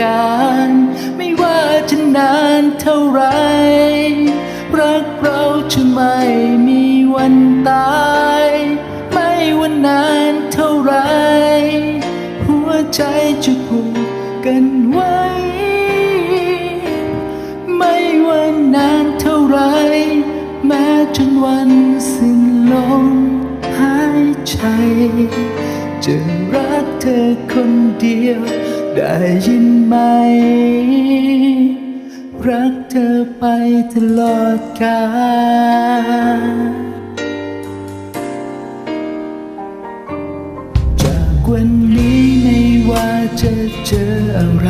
กาลไม่ว่าจะนานเท่าไร รักเราจะไม่มีวันตาย ไม่ว่านานเท่าไร หัวใจจะผูกกันไว้ ไม่ว่านานเท่าไร แม้จนวันสิ้นลมหายใจจะรักเธอคนเดียว ได้ยินไหม รักเธอไปตลอดกาลจากวันนี้ไม่ว่าจะเจออะไร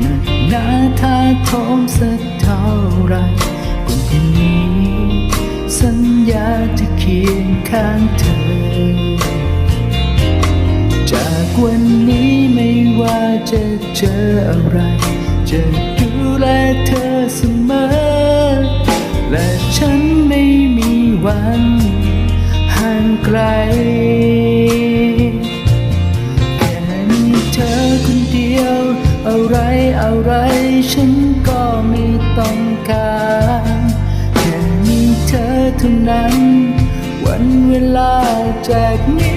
หนักหนาท่าโทมสักเท่าไรคนคนนี้ สัญญาจะเคียงข้างเธอ จากวันนี้ ว่าจะเจออะไร จะดูแลเธอเสมอ และฉันไม่มีวันห่างไกล แค่มีเธอคนเดียว อะไรอะไรฉันก็ไม่ต้องการแค่มีเธอเท่านั้น วันเวลาจากนี้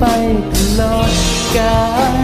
ไปตลอดกาล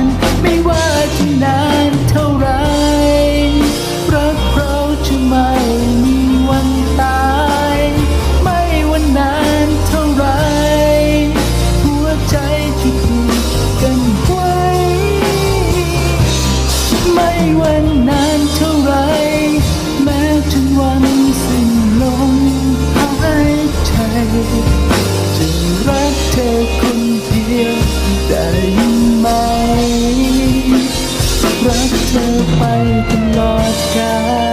รักเ